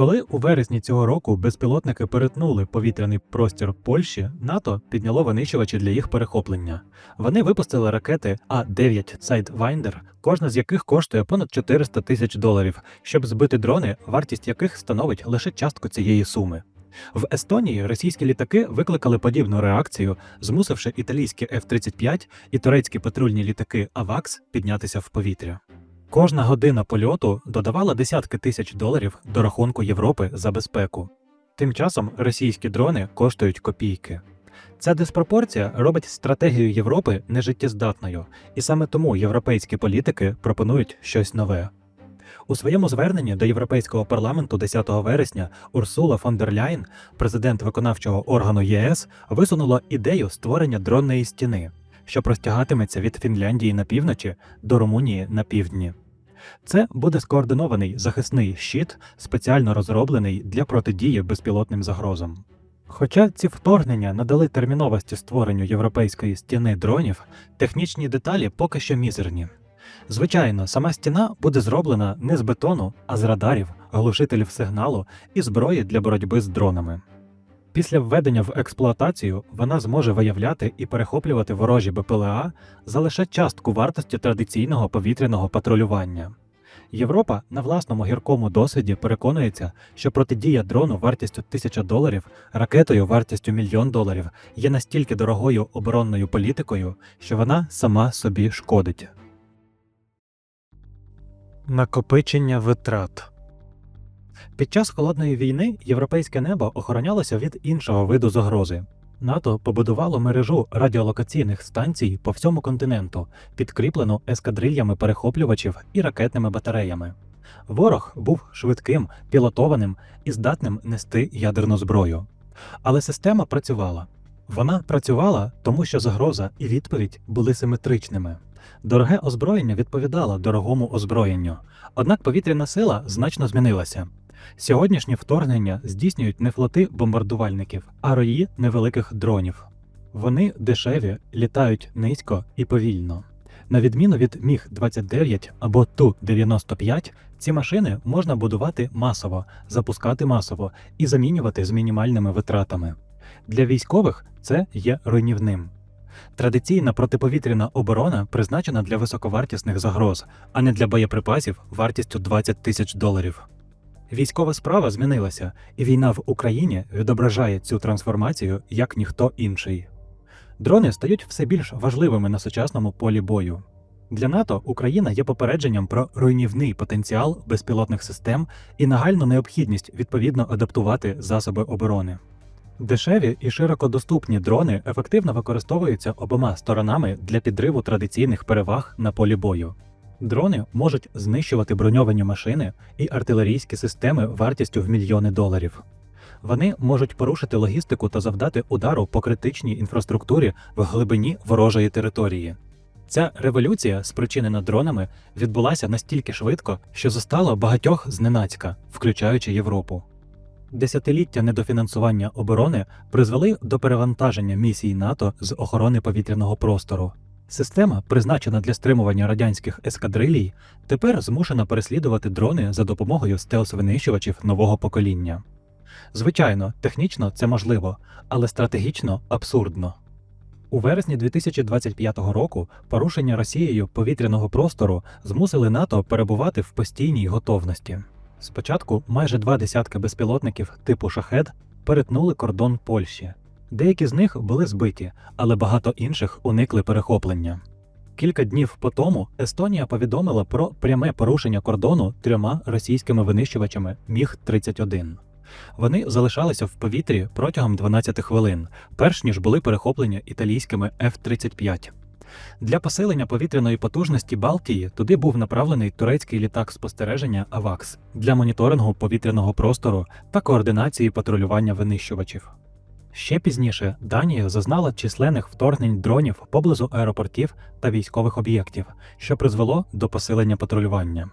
Коли у вересні цього року безпілотники перетнули повітряний простір Польщі, НАТО підняло винищувачі для їх перехоплення. Вони випустили ракети А-9 Sidewinder, кожна з яких коштує понад 400 тисяч доларів, щоб збити дрони, вартість яких становить лише частку цієї суми. В Естонії російські літаки викликали подібну реакцію, змусивши італійські F-35 і турецькі патрульні літаки АВАКС піднятися в повітря. Кожна година польоту додавала десятки тисяч доларів до рахунку Європи за безпеку. Тим часом російські дрони коштують копійки. Ця диспропорція робить стратегію Європи нежиттєздатною, і саме тому європейські політики пропонують щось нове. У своєму зверненні до Європейського парламенту 10 вересня Урсула фон дер Ляйн, президент виконавчого органу ЄС, висунула ідею створення дронної стіни, що простягатиметься від Фінляндії на півночі до Румунії на півдні. Це буде скоординований захисний щит, спеціально розроблений для протидії безпілотним загрозам. Хоча ці вторгнення надали терміновості створенню європейської стіни дронів, технічні деталі поки що мізерні. Звичайно, сама стіна буде зроблена не з бетону, а з радарів, глушителів сигналу і зброї для боротьби з дронами. Після введення в експлуатацію вона зможе виявляти і перехоплювати ворожі БПЛА за лише частку вартості традиційного повітряного патрулювання. Європа на власному гіркому досвіді переконується, що протидія дрону вартістю 1000 доларів, ракетою вартістю мільйон доларів є настільки дорогою оборонною політикою, що вона сама собі шкодить. Накопичення витрат під час холодної війни європейське небо охоронялося від іншого виду загрози. НАТО побудувало мережу радіолокаційних станцій по всьому континенту, підкріплену ескадрильями перехоплювачів і ракетними батареями. Ворог був швидким, пілотованим і здатним нести ядерну зброю. Але система працювала. Вона працювала, тому що загроза і відповідь були симетричними. Дороге озброєння відповідало дорогому озброєнню. Однак повітряна сила значно змінилася. Сьогоднішні вторгнення здійснюють не флоти бомбардувальників, а рої невеликих дронів. Вони дешеві, літають низько і повільно. На відміну від Міг 29 або Ту-95, ці машини можна будувати масово, запускати масово і замінювати з мінімальними витратами. Для військових це є руйнівним. Традиційна протиповітряна оборона призначена для високовартісних загроз, а не для боєприпасів вартістю 20 тисяч доларів. Військова справа змінилася, і війна в Україні відображає цю трансформацію як ніхто інший. Дрони стають все більш важливими на сучасному полі бою. Для НАТО Україна є попередженням про руйнівний потенціал безпілотних систем і нагальну необхідність відповідно адаптувати засоби оборони. Дешеві і широко доступні дрони ефективно використовуються обома сторонами для підриву традиційних переваг на полі бою. Дрони можуть знищувати броньовані машини і артилерійські системи вартістю в мільйони доларів. Вони можуть порушити логістику та завдати удару по критичній інфраструктурі в глибині ворожої території. Ця революція, спричинена дронами, відбулася настільки швидко, що застала багатьох зненацька, включаючи Європу. Десятиліття недофінансування оборони призвели до перевантаження місій НАТО з охорони повітряного простору. Система, призначена для стримування радянських ескадрилій, тепер змушена переслідувати дрони за допомогою стелс-винищувачів нового покоління. Звичайно, технічно це можливо, але стратегічно абсурдно. У вересні 2025 року порушення Росією повітряного простору змусили НАТО перебувати в постійній готовності. Спочатку майже два десятки безпілотників типу шахед перетнули кордон Польщі. Деякі з них були збиті, але багато інших уникли перехоплення. Кілька днів по тому Естонія повідомила про пряме порушення кордону трьома російськими винищувачами Міг-31. Вони залишалися в повітрі протягом 12 хвилин, перш ніж були перехоплені італійськими F-35. Для посилення повітряної потужності Балтії туди був направлений турецький літак спостереження АВАКС для моніторингу повітряного простору та координації патрулювання винищувачів. Ще пізніше Данія зазнала численних вторгнень дронів поблизу аеропортів та військових об'єктів, що призвело до посилення патрулювання.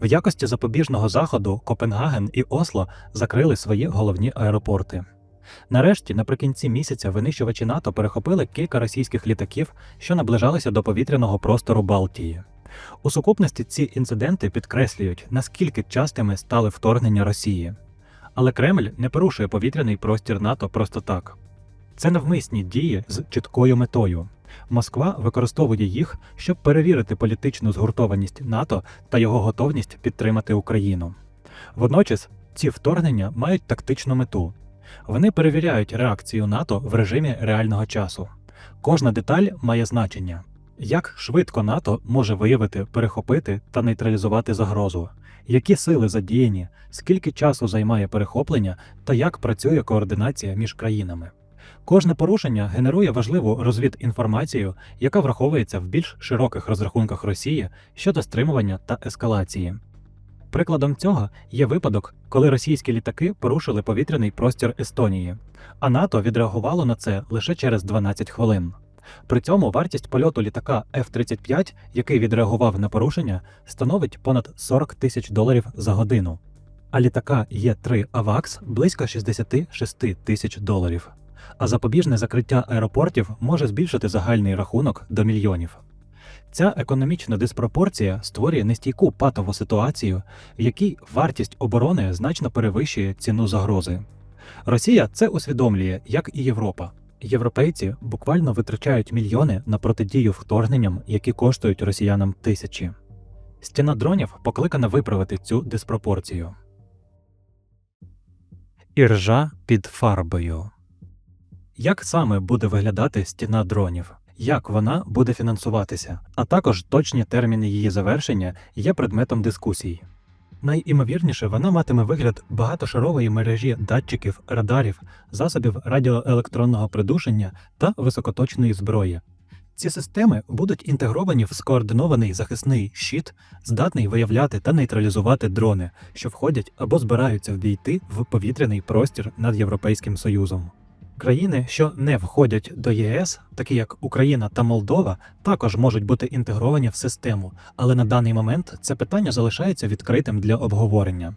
В якості запобіжного заходу Копенгаген і Осло закрили свої головні аеропорти. Нарешті, наприкінці місяця, винищувачі НАТО перехопили кілька російських літаків, що наближалися до повітряного простору Балтії. У сукупності ці інциденти підкреслюють, наскільки частими стали вторгнення Росії. Але Кремль не порушує повітряний простір НАТО просто так. Це навмисні дії з чіткою метою. Москва використовує їх, щоб перевірити політичну згуртованість НАТО та його готовність підтримати Україну. Водночас ці вторгнення мають тактичну мету. Вони перевіряють реакцію НАТО в режимі реального часу. Кожна деталь має значення. Як швидко НАТО може виявити, перехопити та нейтралізувати загрозу, які сили задіяні, скільки часу займає перехоплення та як працює координація між країнами. Кожне порушення генерує важливу розвідінформацію, яка враховується в більш широких розрахунках Росії щодо стримування та ескалації. Прикладом цього є випадок, коли російські літаки порушили повітряний простір Естонії, а НАТО відреагувало на це лише через 12 хвилин. При цьому вартість польоту літака F-35, який відреагував на порушення, становить понад 40 тисяч доларів за годину, а літака Є3 AVAX близько 66 тисяч доларів. А запобіжне закриття аеропортів може збільшити загальний рахунок до мільйонів. Ця економічна диспропорція створює нестійку патову ситуацію, в якій вартість оборони значно перевищує ціну загрози. Росія це усвідомлює, як і Європа. Європейці буквально витрачають мільйони на протидію вторгненням, які коштують росіянам тисячі. Стіна дронів покликана виправити цю диспропорцію. Іржа під фарбою. Як саме буде виглядати стіна дронів? Як вона буде фінансуватися, а також точні терміни її завершення є предметом дискусій. Найімовірніше, вона матиме вигляд багатошарової мережі датчиків, радарів, засобів радіоелектронного придушення та високоточної зброї. Ці системи будуть інтегровані в скоординований захисний щит, здатний виявляти та нейтралізувати дрони, що входять або збираються ввійти в повітряний простір над Європейським Союзом. Країни, що не входять до ЄС, такі як Україна та Молдова, також можуть бути інтегровані в систему, але на даний момент це питання залишається відкритим для обговорення.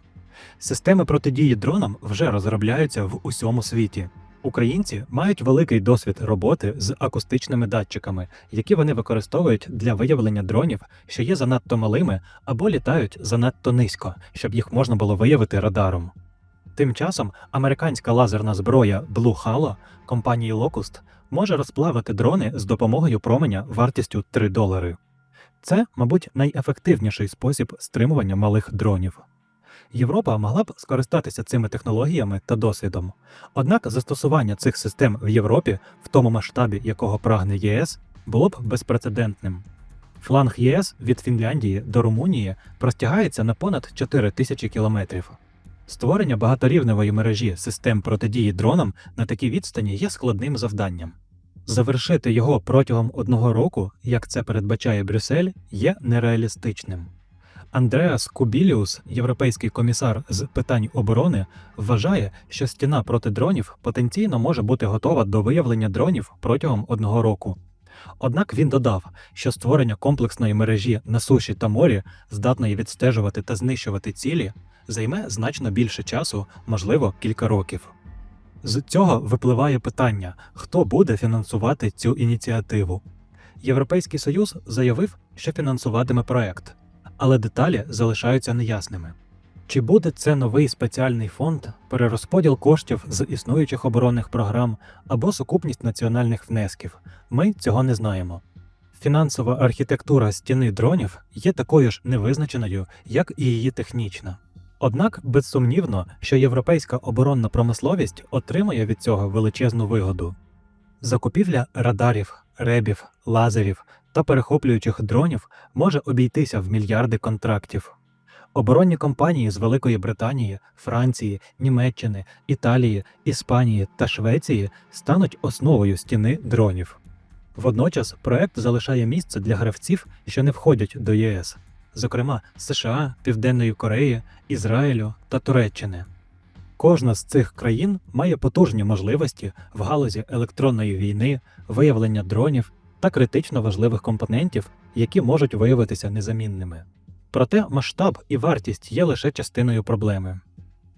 Системи протидії дронам вже розробляються в усьому світі. Українці мають великий досвід роботи з акустичними датчиками, які вони використовують для виявлення дронів, що є занадто малими або літають занадто низько, щоб їх можна було виявити радаром. Тим часом американська лазерна зброя Halo компанії Locust може розплавити дрони з допомогою променя вартістю 3 долари. Це, мабуть, найефективніший спосіб стримування малих дронів. Європа могла б скористатися цими технологіями та досвідом. Однак застосування цих систем в Європі, в тому масштабі, якого прагне ЄС, було б безпрецедентним. Фланг ЄС від Фінляндії до Румунії простягається на понад 4 тисячі кілометрів. Створення багаторівневої мережі систем протидії дронам на такій відстані є складним завданням. Завершити його протягом одного року, як це передбачає Брюссель, є нереалістичним. Андреас Кубіліус, європейський комісар з питань оборони, вважає, що стіна проти дронів потенційно може бути готова до виявлення дронів протягом одного року. Однак він додав, що створення комплексної мережі на суші та морі, здатної відстежувати та знищувати цілі, займе значно більше часу, можливо, кілька років. З цього випливає питання, хто буде фінансувати цю ініціативу. Європейський Союз заявив, що фінансуватиме проект, але деталі залишаються неясними. Чи буде це новий спеціальний фонд, перерозподіл коштів з існуючих оборонних програм або сукупність національних внесків? Ми цього не знаємо. Фінансова архітектура стіни дронів є такою ж невизначеною, як і її технічна. Однак безсумнівно, що європейська оборонна промисловість отримає від цього величезну вигоду. Закупівля радарів, ребів, лазерів та перехоплюючих дронів може обійтися в мільярди контрактів. Оборонні компанії з Великої Британії, Франції, Німеччини, Італії, Іспанії та Швеції стануть основою стіни дронів. Водночас проект залишає місце для гравців, що не входять до ЄС, зокрема США, Південної Кореї, Ізраїлю та Туреччини. Кожна з цих країн має потужні можливості в галузі електронної війни, виявлення дронів та критично важливих компонентів, які можуть виявитися незамінними. Проте масштаб і вартість є лише частиною проблеми.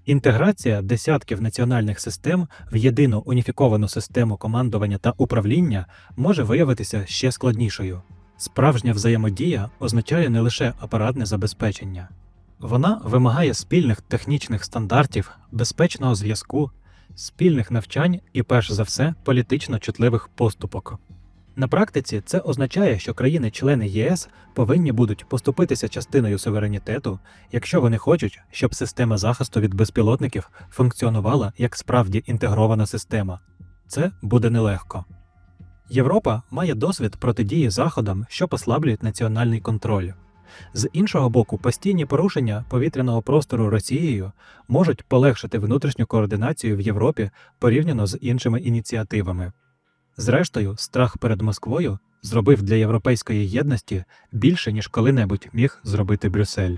Інтеграція десятків національних систем в єдину уніфіковану систему командування та управління може виявитися ще складнішою. Справжня взаємодія означає не лише апаратне забезпечення. Вона вимагає спільних технічних стандартів, безпечного зв'язку, спільних навчань і, перш за все, політично чутливих поступок. На практиці це означає, що країни-члени ЄС повинні будуть поступитися частиною суверенітету, якщо вони хочуть, щоб система захисту від безпілотників функціонувала як справді інтегрована система. Це буде нелегко. Європа має досвід протидії заходам, що послаблюють національний контроль. З іншого боку, постійні порушення повітряного простору Росією можуть полегшити внутрішню координацію в Європі порівняно з іншими ініціативами. Зрештою, страх перед Москвою зробив для європейської єдності більше, ніж коли-небудь міг зробити Брюссель.